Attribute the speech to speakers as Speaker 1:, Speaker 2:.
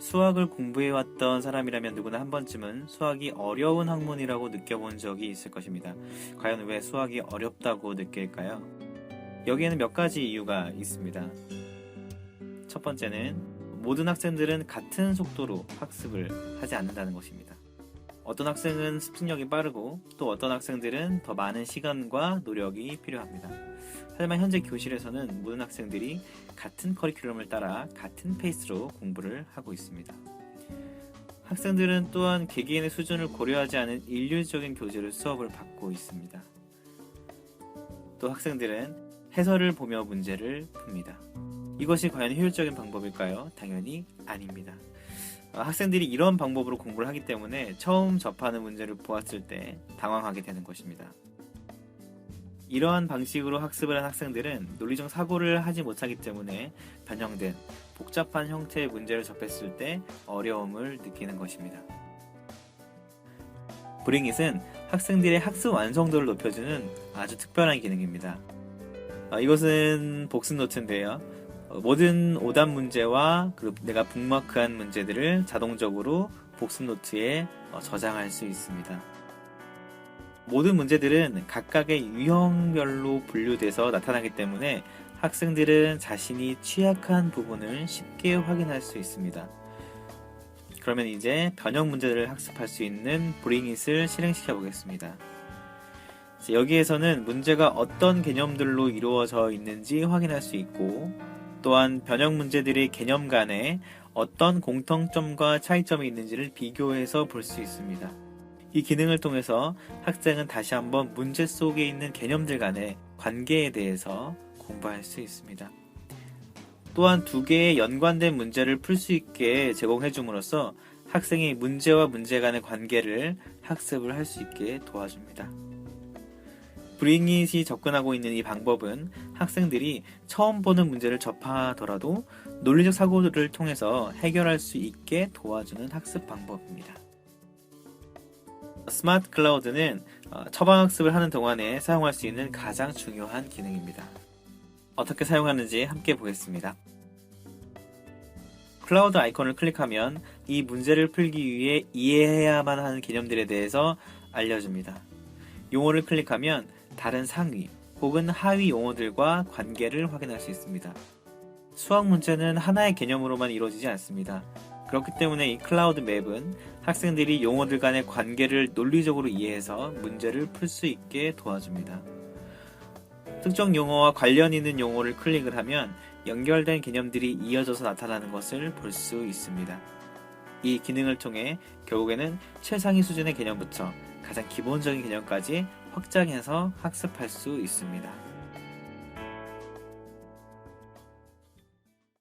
Speaker 1: 수학을 공부해왔던 사람이라면 누구나 한 번쯤은 수학이 어려운 학문이라고 느껴본 적이 있을 것입니다. 과연 왜 수학이 어렵다고 느낄까요? 여기에는 몇 가지 이유가 있습니다. 첫 번째는 모든 학생들은 같은 속도로 학습을 하지 않는다는 것입니다. 어떤 학생은 습득력이 빠르고 또 어떤 학생들은 더 많은 시간과 노력이 필요합니다. 하지만 현재 교실에서는 모든 학생들이 같은 커리큘럼을 따라 같은 페이스로 공부를 하고 있습니다. 학생들은 또한 개개인의 수준을 고려하지 않은 일률적인 교재로 수업을 받고 있습니다. 또 학생들은 해설을 보며 문제를 풉니다. 이것이 과연 효율적인 방법일까요? 당연히 아닙니다. 어, 학생들이 이런 방법으로 공부를 하기 때문에 처음 접하는 문제를 보았을 때 당황하게 되는 것입니다. 이러한 방식으로 학습을 한 학생들은 논리적 사고를 하지 못하기 때문에 변형된 복잡한 형태의 문제를 접했을 때 어려움을 느끼는 것입니다. 브링잇은 학생들의 학습 완성도를 높여주는 아주 특별한 기능입니다. 어, 이것은 복습 노트인데요. 어, 모든 오답 문제와 그리고 내가 북마크한 문제들을 자동적으로 복습 노트에 어, 저장할 수 있습니다. 모든 문제들은 각각의 유형별로 분류돼서 나타나기 때문에 학생들은 자신이 취약한 부분을 쉽게 확인할 수 있습니다. 그러면 이제 변형 문제들을 학습할 수 있는 브링잇을 실행시켜 보겠습니다. 여기에서는 문제가 어떤 개념들로 이루어져 있는지 확인할 수 있고 또한 변형 문제들의 개념 간에 어떤 공통점과 차이점이 있는지를 비교해서 볼 수 있습니다. 이 기능을 통해서 학생은 다시 한번 문제 속에 있는 개념들 간의 관계에 대해서 공부할 수 있습니다. 또한 두 개의 연관된 문제를 풀 수 있게 제공해 줌으로써 학생이 문제와 문제 간의 관계를 학습을 할 수 있게 도와줍니다. 브링잇이 접근하고 있는 이 방법은 학생들이 처음 보는 문제를 접하더라도 논리적 사고를 통해서 해결할 수 있게 도와주는 학습 방법입니다. 스마트 클라우드는 어, 처방 학습을 하는 동안에 사용할 수 있는 가장 중요한 기능입니다. 어떻게 사용하는지 함께 보겠습니다. 클라우드 아이콘을 클릭하면 이 문제를 풀기 위해 이해해야만 하는 개념들에 대해서 알려줍니다. 용어를 클릭하면 다른 상위 혹은 하위 용어들과 관계를 확인할 수 있습니다. 수학 문제는 하나의 개념으로만 이루어지지 않습니다. 그렇기 때문에 이 클라우드 맵은 학생들이 용어들 간의 관계를 논리적으로 이해해서 문제를 풀 수 있게 도와줍니다. 특정 용어와 관련 있는 용어를 클릭을 하면 연결된 개념들이 이어져서 나타나는 것을 볼 수 있습니다. 이 기능을 통해 결국에는 최상위 수준의 개념부터 가장 기본적인 개념까지 확장해서 학습할 수 있습니다.